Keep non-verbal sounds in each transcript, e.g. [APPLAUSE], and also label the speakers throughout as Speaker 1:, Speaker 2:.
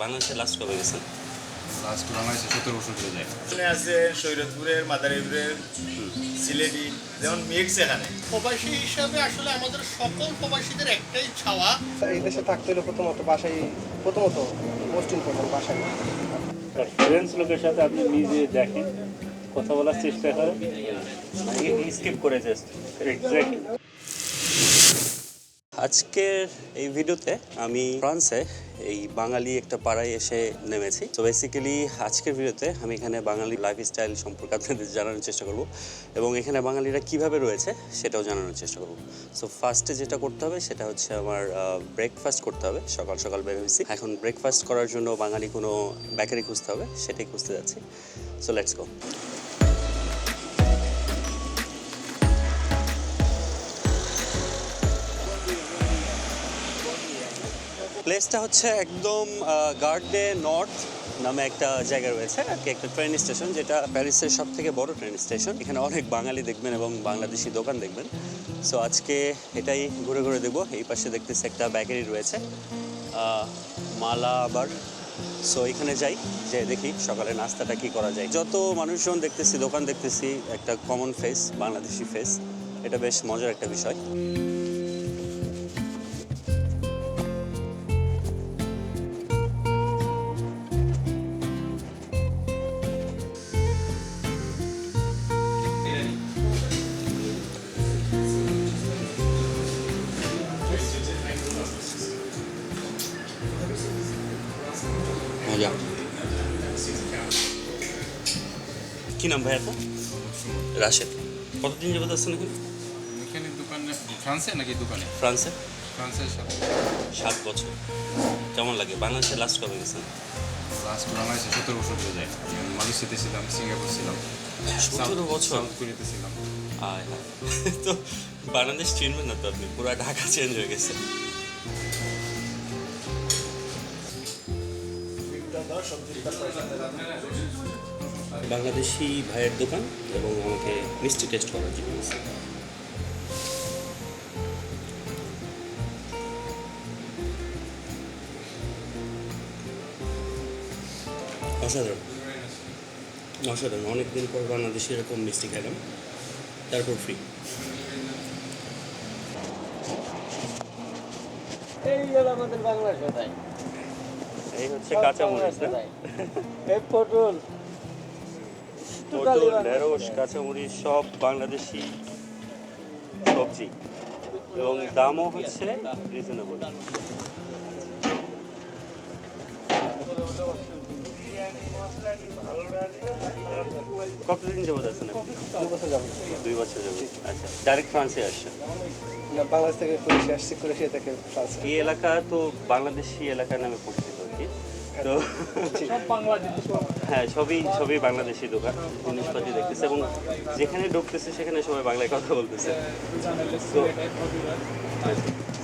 Speaker 1: বাংলাদেশে লাস্ট কবে গেছেন?
Speaker 2: লাস্ট বাংলাদেশে সত্তর বছর ধরে যায়।
Speaker 3: এখানে আছে সৈরতপুরের মাদারীপুরের সিলেটি যেমন মিক্স এখানে।
Speaker 4: প্রবাসী হিসাবে আসলে আমাদের সকল প্রবাসীদের একটাই ছাওয়া।
Speaker 5: এই দেশে থাকতে হলে প্রথমত বাসায় প্রথমত মোস্ট ইম্পর্টেন্ট বাসায়।
Speaker 6: ফ্রেন্ডস লোকের সাথে আপনি নিজে দেখেন কথা বলার চেষ্টা করেন।
Speaker 1: স্কিপ করে জাস্ট
Speaker 6: এক্স্যাক্টলি
Speaker 1: আজকের এই ভিডিওতে আমি ফ্রান্সে এই বাঙালি একটা পাড়ায় এসে নেমেছি। তো বেসিক্যালি আজকের ভিডিওতে আমি এখানে বাঙালি লাইফস্টাইল সম্পর্কে আপনাদের জানানোর চেষ্টা করব এবং এখানে বাঙালিরা কীভাবে রয়েছে সেটাও জানানোর চেষ্টা করব। সো ফার্স্টে যেটা করতে হবে সেটা হচ্ছে আমার ব্রেকফাস্ট করতে হবে। সকাল সকাল বেরোয়েছি এখন ব্রেকফাস্ট করার জন্য বাঙালি কোনো বেকারি খুঁজতে হবে, সেটাই খুঁজতে যাচ্ছি। সো লেটস গো প্লেসটা হচ্ছে একদম গার্ডে নর্থ নামে একটা জায়গা রয়েছে, আর কি একটা ট্রেন স্টেশন যেটা প্যারিসের সব থেকে বড় ট্রেন স্টেশন এখানে অনেক বাঙালি দেখবেন এবং বাংলাদেশি দোকান দেখবেন। সো আজকে এটাই ঘুরে ঘুরে দেবো এই পাশে দেখতেছি একটা বেকারি রয়েছে মালা আবার। সো এখানে যাই যে দেখি সকালে নাস্তাটা কি করা যায়। যত মানুষজন দেখতেছি, দোকান দেখতেছি, একটা কমন ফেস বাংলাদেশি ফেস এটা বেশ মজার একটা বিষয়। ভাই আপনার রাশেদ। কতদিন যাবত আছেন এখানে?
Speaker 2: এখানে দোকানে ফ্রান্সে নাকি দোকানে?
Speaker 1: ফ্রান্সে?
Speaker 2: ফ্রান্সের সাথে।
Speaker 1: সাত বছর। কেমন লাগে? বাংলাদেশে লাস্ট কবে গেছেন?
Speaker 2: লাস্ট বাংলাদেশে সত্তর বছর ধরে যায়। মালয়েশিয়াতে ছিলাম সিঙ্গাপুর ছিলাম।
Speaker 1: সতেরো বছর?
Speaker 2: কোরিয়াতে ছিলাম।
Speaker 1: আয় হায়। [LAUGHS] তো বাংলাদেশ চিনবেন না তো আপনি? পুরো ঢাকা চেঞ্জ হয়ে গেছে। বাংলাদেশি ভাইয়ের দোকান এবং আমাকে মিষ্টি টেস্ট করার জন্য। অসাধারণ। অসাধারণ। অনেকদিন পর বাংলাদেশে এরকম মিষ্টি খেলাম তারপর ফ্রি
Speaker 5: এই হলো আমাদের বাংলা সদাই।
Speaker 1: এই হচ্ছে কাঁচা মরিচ না?
Speaker 5: এই পটল।
Speaker 1: পটল ঢেঁড়স কাঁচামরিচ সব বাংলাদেশি সবজি। এবং দামও হচ্ছে রিজনেবল কতদিন যাবত আছেন
Speaker 5: বছর যাব
Speaker 1: দুই বছর যাবত। আচ্ছা ডাইরেক্ট ফ্রান্সে আসছেন?
Speaker 5: না বাংলাদেশ থেকে আসছি ক্রোয়েশিয়া থেকে ফ্রান্স।
Speaker 1: এই এলাকা তো বাংলাদেশি এলাকা নামে পরিচিত কি? তো হ্যাঁ সবই সবই বাংলাদেশি দোকান জিনিসপাতি দেখতেছে এবং যেখানে ঢুকতেছে সেখানে সবাই বাংলায় কথা বলতেছে। তো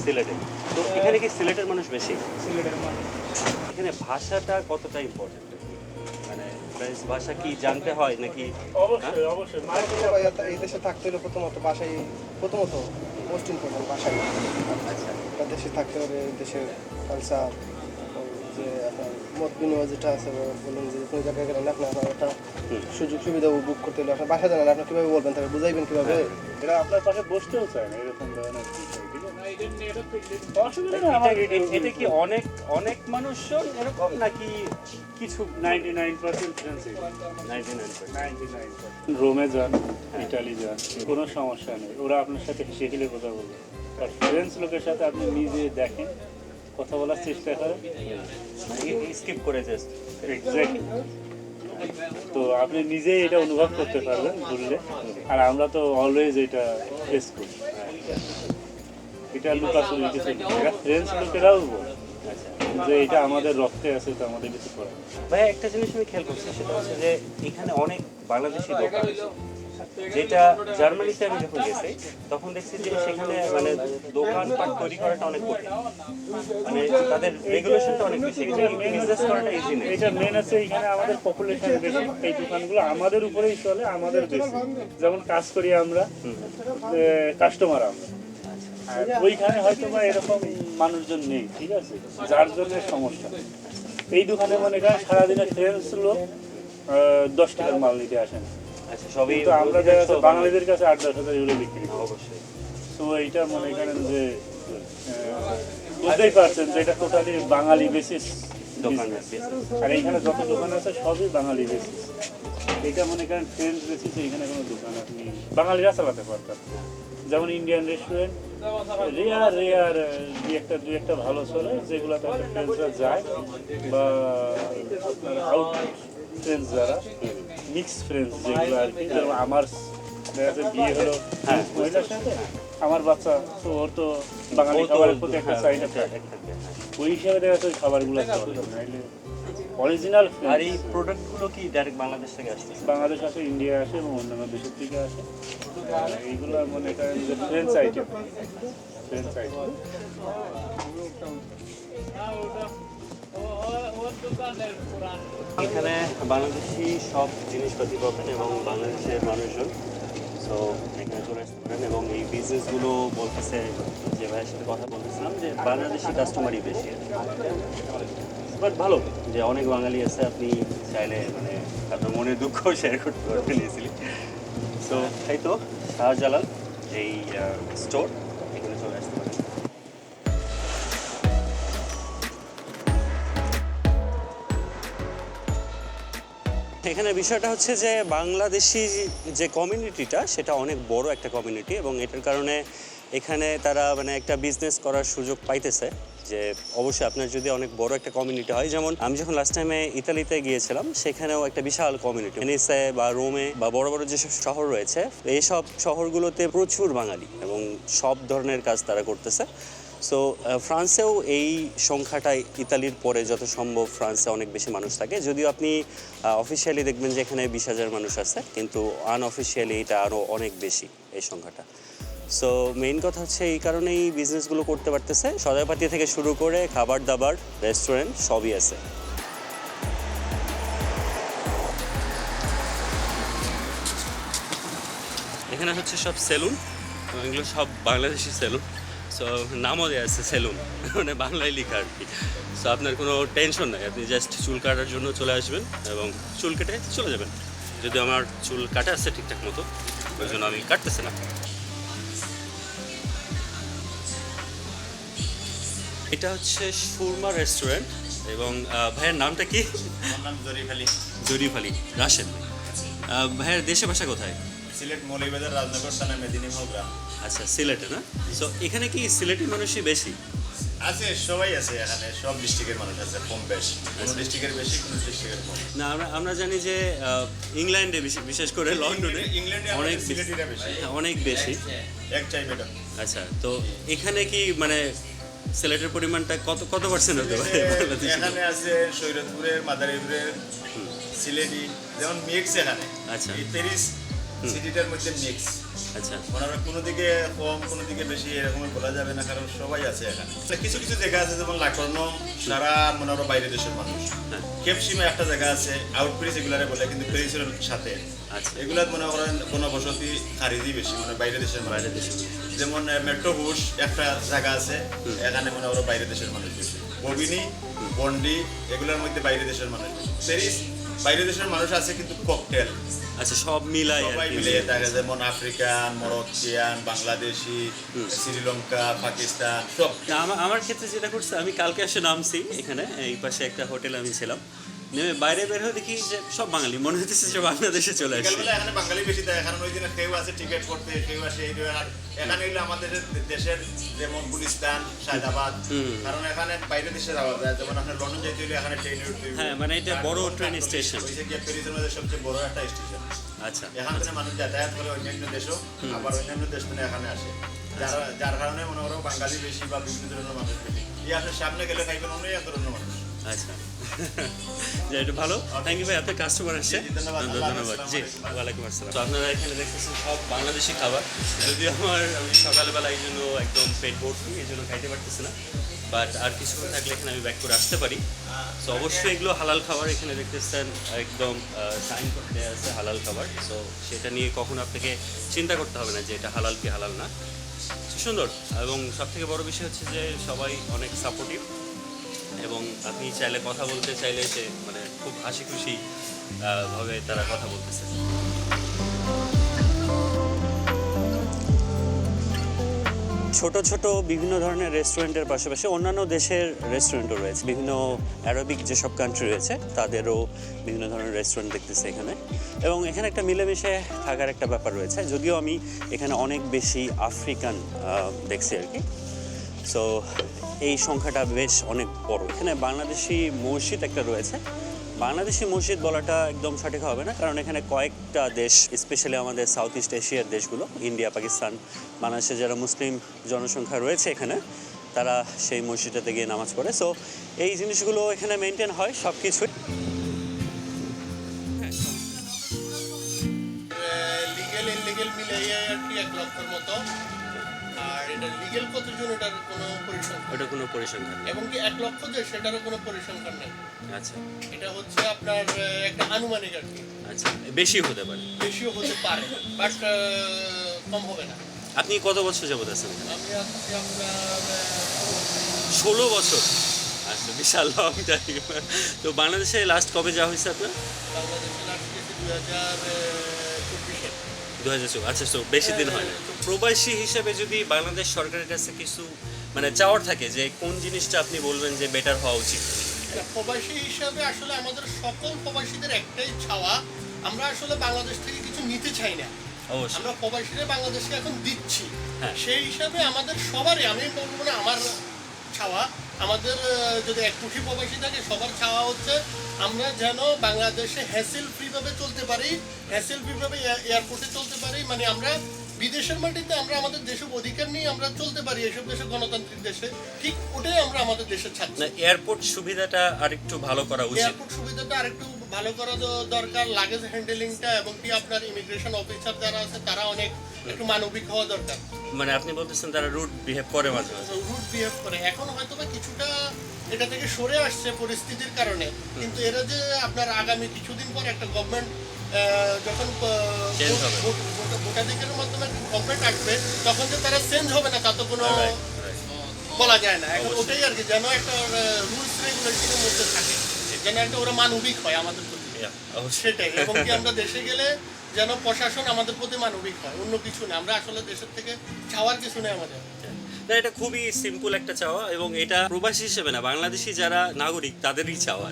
Speaker 1: সিলেটে। তো এখানে কি সিলেটের মানুষ বেশি? এখানে ভাষাটা কতটা ইম্পর্টেন্ট মানে ভাষা কি জানতে হয় নাকি?
Speaker 6: অবশ্যই অবশ্যই।
Speaker 5: এই দেশে থাকতে হলে প্রথমত বাসায় প্রথমত মোস্ট ইম্পর্টেন্ট বাসায়
Speaker 1: আচ্ছা।
Speaker 5: দেশে থাকতে হলে দেশের কালচার যে আপনার মত বিনিময় যেটা আছে বলুন যে কোনো জায়গায় গেলেন আপনি আপনার একটা সুযোগ সুবিধা বুক করতে হলে আপনার বাসা জানেন আপনি কীভাবে বলবেন তাকে বুঝাইবেন কীভাবে?
Speaker 6: এরা আপনার পাশে বসতেও চায় না এরকম ধরনের
Speaker 1: এটা- এটা- এটা কি অনেক অনেক মানুষজন এরকম নাকি কিছু
Speaker 6: 99% ফ্রেন্ডসই।
Speaker 1: নাইনটি নাইন
Speaker 6: 99% রোমে যান ইটালি যান কোনো সমস্যা নেই। ওরা আপনার সাথে হেসে খেলে কথা বলবে। আর ফ্রেন্ডস লোকের সাথে আপনি নিজে দেখেন। কথা বলার চেষ্টা করে
Speaker 1: স্কিপ করে জাস্ট
Speaker 6: তো আপনি নিজেই এটা অনুভব করতে পারবেন ঘুরলে আর আমরা তো অলওয়েজ এটা ফেস করি এটা লুকাচুরি কিছু। এটা ফ্রেন্ডস লোকেরাও বলে যে এটা আমাদের রক্তে আছে, তো আমাদের কিছু করার।
Speaker 1: ভাই একটা জিনিস আমি খেয়াল করছি, সেটা হচ্ছে যে এখানে অনেক বাংলাদেশি দোকান আছে। যেটা জার্মানিতে আমি যখন গেছি তখন দেখছি যে সেখানে মানে দোকানপাট তৈরি করাটা অনেক কঠিন। মানে তাদের রেগুলেশনটা অনেক বেশি বিজনেস করাটা ইজি নেই।
Speaker 6: এটা মেন আছে এখানে আমাদের পপুলেশন বেশি এই দোকানগুলো আমাদের উপরেই চলে আমাদের বেশি। যেমন কাজ করি আমরা কাস্টমার আমরা। ওইখানে হয়তো বা এরকম মানুষজন নেই ঠিক আছে? যার জন্য সমস্যা। এই দোকানে মনে করেন সারাদিনের ফ্রেন্ডস লোক দশ টাকার মাল নিতে আসেন
Speaker 1: আচ্ছা সবই
Speaker 6: কিন্তু আমরা দেখা যাচ্ছে বাঙালিদের কাছে আট দশ হাজার ইউরো বিক্রি করি।
Speaker 1: অবশ্যই।
Speaker 6: তো এইটা মনে করেন যে বুঝতেই পারছেন যে এটা টোটালি বাঙালি বেসিস
Speaker 1: দোকান
Speaker 6: আর এইখানে যত দোকান আছে সবই বাঙালি বেসিস এটা মনে করেন ফ্রেন্স বেসিস এইখানে কোনো দোকান আপনি বাঙালিরা চালাতে পারতেন। যেমন ইন্ডিয়ান রেস্টুরেন্ট রেয়ার রেয়ার দুই একটা দুই একটা ভালো চলে যেগুলোতে যায় বা আউট যারা। মিক্স ফ্রেন্স যেগুলো আর কি। যেমন আমার বিয়ে হলো
Speaker 1: হ্যাঁ,
Speaker 6: মহিলার সাথে। আমার বাচ্চা তো ওর তো বাঙালি খাবারের প্রতি একটা চাহিদা থাকে ওই হিসাবে দেখা যাচ্ছে খাবারগুলো অরিজিনাল
Speaker 1: আর এই প্রোডাক্টগুলো কি ডাইরেক্ট বাংলাদেশ থেকে আসছে?
Speaker 6: বাংলাদেশ আসে ইন্ডিয়া আসে এবং অন্যান্য দেশের থেকে আসে। এইগুলো মনে করেন যে ফ্রেঞ্চ আইটেম ফ্রেঞ্চ আইটেম
Speaker 1: এখানে বাংলাদেশি সব জিনিসপাতি পাবেন এবং বাংলাদেশের মানুষজন। সো এখানে চলে আসতে পারেন এবং এই বিজনেসগুলো বলতেছে যে ভাইয়ের সাথে কথা বলতেছিলাম যে বাংলাদেশি কাস্টমারই বেশি। বাট ভালো যে অনেক বাঙালি আছে, আপনি চাইলে মানে আপনার মনের দুঃখ শেয়ার করতে পারবেন ইজিলি সো এই তো, শাহজালাল, এই স্টোর এখানে বিষয়টা হচ্ছে যে বাংলাদেশি যে কমিউনিটিটা সেটা অনেক বড় একটা কমিউনিটি এবং এটার কারণে এখানে তারা মানে একটা বিজনেস করার সুযোগ পাইতেছে যে অবশ্যই আপনার যদি অনেক বড় একটা কমিউনিটি হয়, যেমন আমি যখন লাস্ট টাইমে ইতালিতে গিয়েছিলাম, সেখানেও একটা বিশাল কমিউনিটি ভেনিসে বা রোমে বা বড় বড় যেসব শহর রয়েছে এইসব শহরগুলোতে প্রচুর বাঙালি এবং সব ধরনের কাজ তারা করতেছে। সো ফ্রান্সেও এই সংখ্যাটা ইতালির পরে যত সম্ভব ফ্রান্সে অনেক বেশি মানুষ থাকে। যদিও আপনি অফিসিয়ালি দেখবেন যে এখানে বিশ হাজার মানুষ আছে, কিন্তু আনঅফিসিয়ালি এটা আরও অনেক বেশি এই সংখ্যাটা। সো মেইন কথা হচ্ছে এই কারণেই বিজনেসগুলো করতে পারতেছে। সদাইপাতি থেকে শুরু করে খাবার দাবার রেস্টুরেন্ট সবই আছে। এখানে হচ্ছে সব সেলুন এগুলো সব বাংলাদেশি সেলুন সো নামও দেওয়া আছে সেলুন। মানে বাংলায় লেখা আর কি। সো আপনার কোনো টেনশন নাই। আপনি জাস্ট চুল কাটার জন্য চলে আসবেন এবং চুল কেটে চলে যাবেন। যদি আমার চুল কাটা আছে ঠিকঠাক মতো ওই জন্য আমি কাটতেছি না। এটা হচ্ছে সুরমা রেস্টুরেন্ট এবং ভাইয়ের নামটা কি?
Speaker 3: জরিফ আলী।
Speaker 1: জরিফ আলী রাশেদ ভাইয়ের দেশে বাসা কোথায়?
Speaker 3: সিলেট মৌলিবাজার রাজনগর থানা মেদিনী গ্রাম।
Speaker 1: আচ্ছা সিলেটে না? সো এখানে কি সিলেটি মানুষই বেশি?
Speaker 3: আছে সবাই আছে এখানে সব ডিস্ট্রিক্টের মানুষ আছে কম বেশ। কোনো ডিস্ট্রিক্টের বেশি কোনো ডিস্ট্রিক্টের কম।
Speaker 1: না আমরা আমরা জানি যে ইংল্যান্ডে বেশি- বিশেষ করে লন্ডনে
Speaker 3: ইংল্যান্ডে
Speaker 1: অনেক
Speaker 3: সিলেটিরা বেশি।
Speaker 1: হ্যাঁ, অনেক বেশি।
Speaker 3: এক চাই ম্যাডাম
Speaker 1: আচ্ছা তো এখানে কি মানে সিলেটের পরিমাণটা কত কত পার্সেন্ট হতে পারে?
Speaker 3: এখানে আছে সৈরতপুরের মাদারীপুরের সিলেটি যেমন মিক্স এখানে।
Speaker 1: আচ্ছা।
Speaker 3: প্যারিস সিটিটার মধ্যে মিক্স
Speaker 1: আচ্ছা।
Speaker 3: ওনারা কোনো দিকে কম কোনো দিকে বেশি এরকম বলা যাবে না কারণ সবাই আছে এখানে। কিছু কিছু জায়গা আছে যেমন সারা মনে হয় দেশের মানুষ।
Speaker 1: হ্যাঁ।
Speaker 3: কেপসিমে একটা জায়গা আছে এগুলারে বলে কিন্তু সাথে।
Speaker 1: আচ্ছা।
Speaker 3: এগুলাত মনে করেন কোনো বসতি খারিজি বেশি মানে বাইরের দেশের
Speaker 1: বাইরের দেশের
Speaker 3: যেমন মেট্রো বুশ একটা জায়গা আছে এখানে মনে করো বাইরের দেশের মানুষ বেশি। ববিনি বন্ডি এগুলোর মধ্যে বাইরের দেশের মানুষ প্যারিস বাইরের দেশের মানুষ আছে কিন্তু ককটেল
Speaker 1: আচ্ছা সব মিলাই
Speaker 3: সবাই
Speaker 1: মিলে
Speaker 3: দেখা যায় যেমন আফ্রিকান মরক্কিয়ান বাংলাদেশি শ্রীলঙ্কা পাকিস্তান সব।
Speaker 1: আমার আমার ক্ষেত্রে যেটা করছে আমি কালকে এসে নামছি এখানে এই পাশে একটা হোটেল আমি ছিলাম। নেমে বাইরে বের হয়ে দেখি যে সব বাঙালি। মনে হচ্ছে যে বাংলাদেশে চলে আসছে
Speaker 3: এখানে বাঙালি বেশি থাকে কারণ ওই দিনে কেউ আছে টিকিট করতে কেউ আসে এই আর এখানে হইলে আমাদের দেশের যেমন গুলিস্তান শাহজাবাদ কারণ এখানে বাইরে দেশে যাওয়া যায়। যেমন আপনার লন্ডন যেতে হইলে এখানে ট্রেনে উঠতে
Speaker 1: হ্যাঁ, মানে এটা বড় ট্রেন স্টেশন।
Speaker 3: হইছে গিয়ে প্যারিসের মধ্যে সবচেয়ে বড় একটা স্টেশন
Speaker 1: আচ্ছা।
Speaker 3: এখান থেকে মানুষ যাতায়াত করে অন্যান্য দেশও আবার অন্যান্য দেশ থেকে এখানে আসে। যার যার কারণে মনে করো বাঙালি বেশি বা বিভিন্ন ধরনের মানুষ বেশি। এই আপনার সামনে গেলে খাইবেন অনেক ধরনের মানুষ।
Speaker 1: আচ্ছা। [LAUGHS] এটা ভালো। থ্যাংক ইউ ভাই আপনার কাস্টমার আসছে।
Speaker 3: ধন্যবাদ।
Speaker 1: জি ওয়ালাইকুম আসসালাম। তো আপনারা এখানে দেখতেছেন সব বাংলাদেশি খাবার। যদিও আমার আমি সকালবেলা এই জন্য একদম পেট ভর্তি এই জন্য খাইতে পারতেছি না। বাট আর কিছুক্ষণ থাকলে এখানে আমি ব্যাক করে আসতে পারি। সো অবশ্যই এগুলো হালাল খাবার এখানে দেখতেছেন একদম সাইন করতে আছে হালাল খাবার। সো সেটা নিয়ে কখনো আপনাকে চিন্তা করতে হবে না যে এটা হালাল কি হালাল না। সুন্দর। এবং সব থেকে বড় বিষয় হচ্ছে যে সবাই অনেক সাপোর্টিভ এবং আপনি চাইলে কথা বলতে চাইলে সে মানে খুব হাসি খুশি ভাবে তারা কথা বলতেছে। ছোট ছোট বিভিন্ন ধরনের রেস্টুরেন্টের পাশাপাশি অন্যান্য দেশের রেস্টুরেন্টও রয়েছে। বিভিন্ন অ্যারবিক যেসব কান্ট্রি রয়েছে, তাদেরও বিভিন্ন ধরনের রেস্টুরেন্ট দেখতেছে এখানে। এবং এখানে একটা মিলেমিশে থাকার একটা ব্যাপার রয়েছে। যদিও আমি এখানে অনেক বেশি আফ্রিকান দেখছি আর কি। সো এই সংখ্যাটা বেশ অনেক বড়। এখানে বাংলাদেশি মসজিদ একটা রয়েছে। বাংলাদেশি মসজিদ বলাটা একদম সঠিক হবে না, কারণ এখানে কয়েকটা দেশ স্পেশালি আমাদের সাউথ ইস্ট এশিয়ার দেশগুলো ইন্ডিয়া পাকিস্তান বাংলাদেশে যারা মুসলিম জনসংখ্যা রয়েছে এখানে, তারা সেই মসজিদটাতে গিয়ে নামাজ পড়ে। সো এই জিনিসগুলো এখানে মেনটেন হয় সব কিছুই
Speaker 4: এটা লিগেল কতজন এটার কোনো পরিসংখ্যান
Speaker 1: ওটা কোনো পরিসংখ্যান নেই।
Speaker 4: এবং কি এক লক্ষ যে সেটারও কোনো পরিসংখ্যান নেই।
Speaker 1: আচ্ছা।
Speaker 4: এটা হচ্ছে আপনার একটা আনুমানিক আর কি।
Speaker 1: আচ্ছা বেশি হতে পারে।
Speaker 4: বেশিও হতে পারে বাট কম হবে না।
Speaker 1: আপনি কত বছর যাবত আছেন
Speaker 4: আমি আছি আপনার
Speaker 1: ষোলো বছর। আচ্ছা বিশাল লং টাইম তো বাংলাদেশে লাস্ট কবে যাওয়া হয়েছে আপনার?
Speaker 4: বাংলাদেশে লাস্ট দু হাজার
Speaker 1: দু হাজার আচ্ছা তো বেশি দিন হয় না। প্রবাসী হিসেবে যদি বাংলাদেশ সরকারের কাছে কিছু মানে চাওয়ার থাকে যে কোন জিনিসটা আপনি বলবেন যে বেটার হওয়া উচিত?
Speaker 4: প্রবাসী হিসাবে আসলে আমাদের সকল প্রবাসীদের একটাই চাওয়া আমরা আসলে বাংলাদেশ থেকে কিছু নিতে চাই না। আমরা প্রবাসীরা বাংলাদেশকে এখন দিচ্ছি।
Speaker 1: হ্যাঁ।
Speaker 4: সেই হিসাবে আমাদের সবারই আমি বলব না আমার চাওয়া আমাদের যদি এক কোটি প্রবাসী থাকে সবার চাওয়া হচ্ছে আমরা যেন বাংলাদেশে হ্যাসেল ফ্রিভাবে চলতে পারি হ্যাসেল ফ্রিভাবে এয়ারপোর্টে চলতে পারি মানে আমরা বিদেশের মাটিতে আমরা আমাদের দেশের অধিকার নিয়ে আমরা চলতে পারি এসব দেশে গণতান্ত্রিক দেশে। ঠিক ওটাই আমরা আমাদের দেশে ছাড়ছি।
Speaker 1: না এয়ারপোর্ট সুবিধাটা আরেকটু ভালো করা উচিত।
Speaker 4: এয়ারপোর্ট সুবিধাটা আরেকটু ভালো করা দরকার লাগেজ হ্যান্ডেলিংটা এবং কি আপনার ইমিগ্রেশন অফিসার যারা আছে তারা অনেক একটু মানবিক হওয়া দরকার।
Speaker 1: মানে আপনি বলতেছেন তারা রুট বিহেভ করে মাঝে মাঝে।
Speaker 4: রুট বিহেভ করে। এখন হয়তো বা কিছুটা এটা থেকে সরে আসছে পরিস্থিতির কারণে কিন্তু এরা যে আপনার আগামী কিছুদিন পর একটা গভর্নমেন্ট যখন। ভোটাধিকারের মাধ্যমে গভর্নমেন্ট আসবে তখন যে তারা চেঞ্জ হবে না তা তো কোনো. বলা যায় না। এখন ওটাই আর কি যেন একটা রুলস রেগুলেশনের মধ্যে থাকে। যেন একটা ওরা মানবিক হয় আমাদের প্রতি। সেটাই এবং কি আমরা দেশে গেলে যেন প্রশাসন আমাদের প্রতি মানবিক হয় অন্য কিছু নেই আমরা আসলে দেশের থেকে চাওয়ার কিছু নেই আমাদের।
Speaker 1: না এটা খুবই সিম্পল একটা চাওয়া এবং এটা প্রবাসী হিসেবে না বাংলাদেশি যারা নাগরিক তাদেরই চাওয়া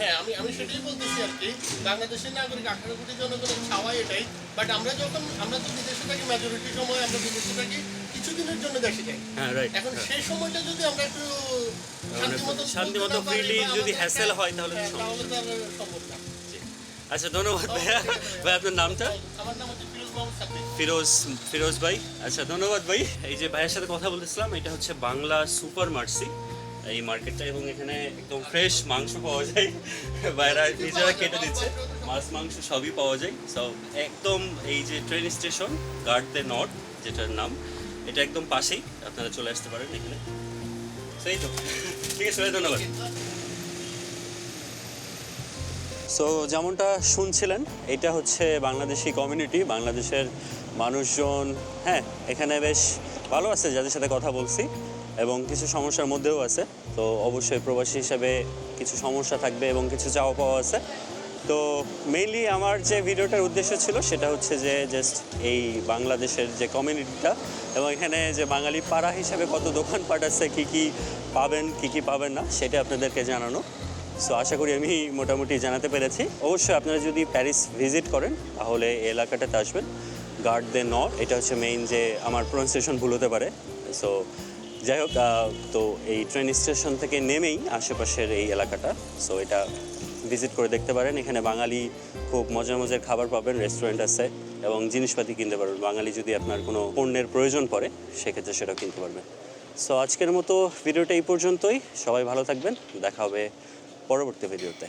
Speaker 4: হ্যাঁ আমি আমি সেটাই বলতেছি আর কি বাংলাদেশের নাগরিক আঠারো কোটি জনগণের চাওয়া এটাই বাট আমরা যখন আমরা তো বিদেশে থাকি মেজরিটি সময় আমরা বিদেশে থাকি কিছুদিনের জন্য দেশে যাই।
Speaker 1: হ্যাঁ রাইট
Speaker 4: এখন সেই সময়টা যদি আমরা একটু বা
Speaker 1: যদি
Speaker 4: একটা-
Speaker 1: হয় তাহলে
Speaker 4: হ্যাঁ, তাহলে তো সম্ভব না।
Speaker 1: আচ্ছা ধন্যবাদ ভাইয়া। ভাই আপনার নামটা?
Speaker 4: আমার নাম হচ্ছে ফিরোজ
Speaker 1: ফিরোজ ভাই। আচ্ছা ধন্যবাদ ভাই। এই যে ভাইয়ের সাথে কথা বলতেছিলাম এটা হচ্ছে বাংলা সুপার মার্সি। এই মার্কেটটা এবং এখানে একদম ফ্রেশ মাংস পাওয়া যায়। বাইরা নিজেরা কেটে দিচ্ছে মাছ, মাংস সবই পাওয়া যায়। সব একদম এই যে train station guard the north যেটার নাম, এটা একদম পাশেই। আপনারা চলে আসতে পারেন এখানে। সেই তো। ঠিক আছে ধন্যবাদ। সো যেমনটা শুনছিলেন, এটা হচ্ছে বাংলাদেশি কমিউনিটি বাংলাদেশের মানুষজন। হ্যাঁ এখানে বেশ ভালো আছে, যাদের সাথে কথা বলছি, এবং কিছু সমস্যার মধ্যেও আছে। তো অবশ্যই প্রবাসী হিসাবে কিছু সমস্যা থাকবে এবং কিছু চাওয়া পাওয়া আছে। তো মেইনলি আমার যে ভিডিওটার উদ্দেশ্য ছিল, সেটা হচ্ছে যে জাস্ট এই বাংলাদেশের যে কমিউনিটিটা এবং এখানে যে বাঙালি পাড়া হিসাবে কত দোকানপাট আছে, কী কী পাবেন, কী কী পাবেন না, সেটা আপনাদেরকে জানানো। সো আশা করি আমি মোটামুটি জানাতে পেরেছি। অবশ্যই আপনারা যদি প্যারিস ভিজিট করেন, তাহলে এলাকাটাতে আসবেন। গার্ড দে নট এটা হচ্ছে মেইন যে আমার প্রনাউন্সিয়েশন ভুল হতে পারে। সো যাই হোক তো এই ট্রেন স্টেশন থেকে নেমেই আশেপাশের এই এলাকাটা। সো এটা ভিজিট করে দেখতে পারেন। এখানে বাঙালি খুব মজার মজার খাবার পাবেন রেস্টুরেন্ট আছে, এবং জিনিসপাতি কিনতে পারবেন। বাঙালি যদি আপনার কোনো পণ্যের প্রয়োজন পড়ে, সেক্ষেত্রে সেটাও কিনতে পারবেন। সো আজকের মতো ভিডিওটা এই পর্যন্তই। সবাই ভালো থাকবেন। দেখা হবে পরবর্তী ভিডিওতে।